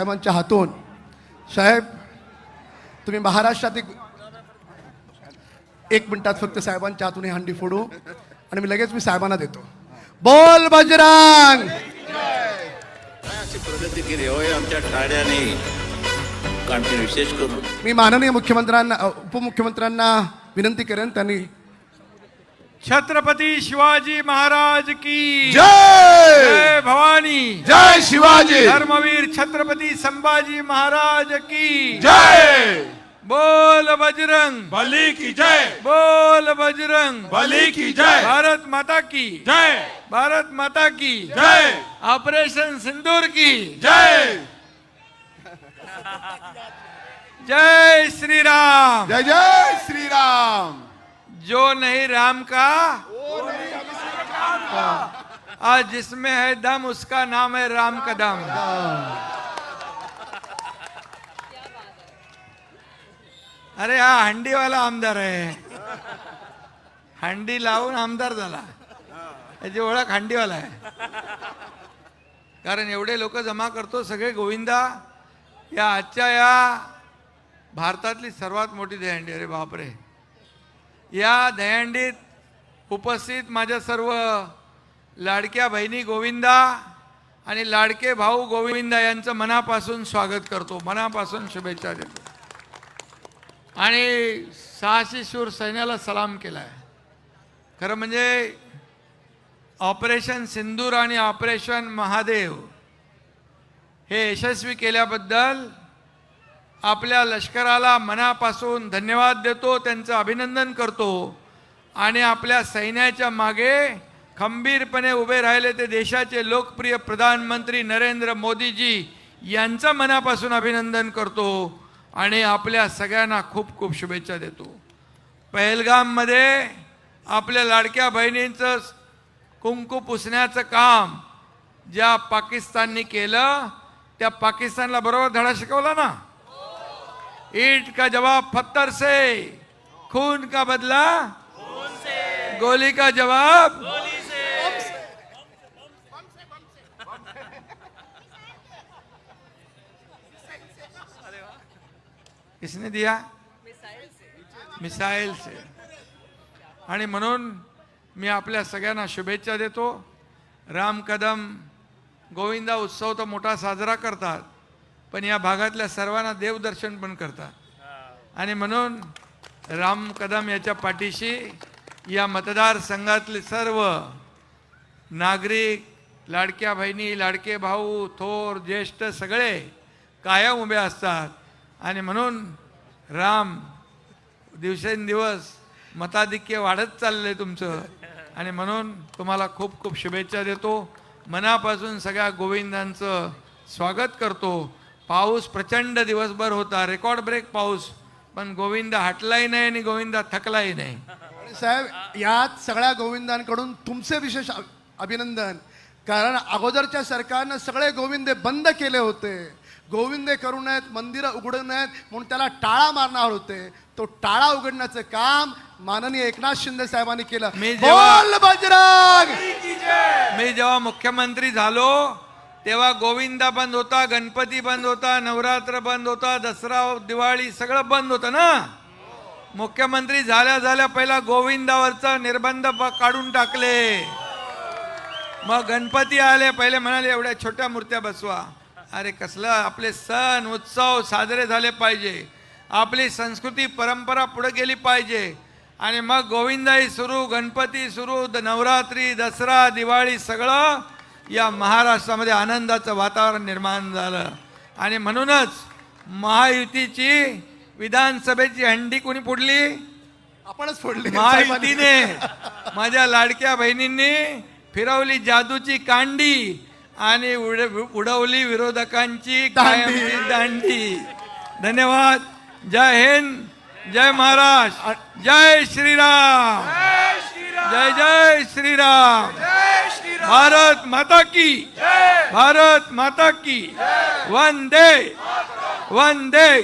साहेबांच्या हातून. साहेब तुम्ही महाराष्ट्रात एक एक मिनिटात फक्त साहेबांच्या हातून ही हंडी फोडू आणि मी लगेच मी साहेबांना देतो. बोल बजरंग! अशी प्रगती केली? होय आमच्या ठाण्याने. आणखी विशेष करून. मी माननीय मुख्यमंत्र्यांना उपमुख्यमंत्र्यांना विनंती करेन त्यांनी छत्रपती शिवाजी महाराज की। जय! जय भवानी। जय शिवाजी। धर्मवीर छत्रपति संभाजी महाराज की। जय! बोल बजरंग। बली की जय। बोल बजरंग। बली की जय। भारत माता की। जय! भारत माता की। जय! ऑपरेशन सिंदूर की। जय! जय श्री राम जय जय श्री राम जो नहीं राम का आज जिसमें है दम उसका नाम है राम कदम अरे हा हंडीवाला आमदार आहे हंडी लावून आमदार झाला। याची ओळख हंडीवाला आहे कारण एवढे लोक जमा करतो सगळे गोविंदा या आजच्या या भारतातली सर्वात मोठी दहंडी अरे बापरे. या दहंडीत उपस्थित माझ्या सर्व लाडक्या बहिणी गोविंदा आणि लाडके भाऊ गोविंदा यांचं मनापासून स्वागत करतो. मनापासून शुभेच्छा देतो. आणि सहाशे शूर सैन्याला सलाम केला आहे खरं म्हणजे ऑपरेशन सिंदूर आणि ऑपरेशन महादेव हे यशस्वी केल्याबद्दल आपल्या लष्कराला मनापासून धन्यवाद देतो त्यांचं अभिनंदन करतो. आणि आपल्या सैन्याच्या मागे खंबीरपणे उभे राहिले ते देशाचे लोकप्रिय प्रधानमंत्री नरेंद्र मोदीजी यांचं मनापासून अभिनंदन करतो आणि आपल्या सगळ्यांना खूप खूप शुभेच्छा देतो. पहलगाममध्ये आपल्या लाडक्या बहिणींचं कुंकू पुसण्याचं काम ज्या पाकिस्ताननी केलं त्या पाकिस्तानला बरोबर धडा शिकवला ना? ईट का जवाब पत्थर से खून का बदला गोली का जवाब किसने दिया? मिसाईल से। आणि म्हणून मी आपल्या सगळ्यांना शुभेच्छा देतो. राम कदम गोविंदा उत्सव तर मोठा साजरा करतात. पण या भागातल्या सर्वांना देवदर्शन पण करतात. आणि म्हणून राम कदम याच्या पाठीशी या मतदारसंघातले सर्व नागरिक लाडक्या बहिणी लाडके भाऊ थोर ज्येष्ठ सगळे कायम उभे असतात. आणि म्हणून राम दिवसेंदिवस मताधिक्य वाढत चाललंय तुमचं. आणि म्हणून तुम्हाला खूप खूप शुभेच्छा देतो. मनापासून सगळ्या गोविंदांचं स्वागत करतो. पाऊस प्रचंड दिवसभर होता. रेकॉर्ड ब्रेक पाऊस. पण गोविंदा हटलाही नाही आणि गोविंदा थकलाही नाही. साहेब यात सगळ्या गोविंदांकडून तुमचे विशेष अभिनंदन. कारण अगोदरच्या सरकारनं सगळे गोविंदे बंद केले होते. गोविंदे करू नयेत मंदिरं उघडू नयेत म्हणून त्याला टाळा मारणार होते. तो टाळा उघडण्याचं काम माननीय एकनाथ शिंदे साहेबांनी केलं. मी जेव्हा- बोल बजरंग मी जेव्हा मुख्यमंत्री झालो तेव्हा गोविंदा बंद होता गणपती बंद होता नवरात्र बंद होता दसरा दिवाळी सगळं बंद होतं ना? मुख्यमंत्री झाल्या झाल्या पहिला गोविंदावरचा निर्बंध ब- काढून टाकले. मग गणपती आले पहिले म्हणाले एवढ्या छोट्या मूर्त्या बसवा. अरे कसलं आपले सण उत्सव साजरे झाले पाहिजे. आपली संस्कृती परंपरा पुढे गेली पाहिजे. आणि मग गोविंदाई सुरू गणपती सुरू नवरात्री दसरा दिवाळी सगळं या महाराष्ट्रामध्ये आनंदाचं वातावरण निर्माण झालं. आणि म्हणूनच महायुतीची विधानसभेची हंडी कोणी फोडली? आपणच फोडली. महायुतीने. माझ्या लाडक्या बहिणींनी फिरवली जादूची कांडी आणि उड- उडवली विरोधकांची कायमची दांडी. धन्यवाद. जय हिंद. जय महाराष्ट्र. जय श्रीराम. जय जय श्रीराम. भारत माता की। भारत माता की। वंदे। वंदे।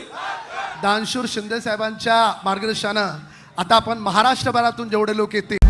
दानशूर शिंदे साहेबांच्या मार्गदर्शनानं आता आपण महाराष्ट्रभरातून जेवढे लोक येतील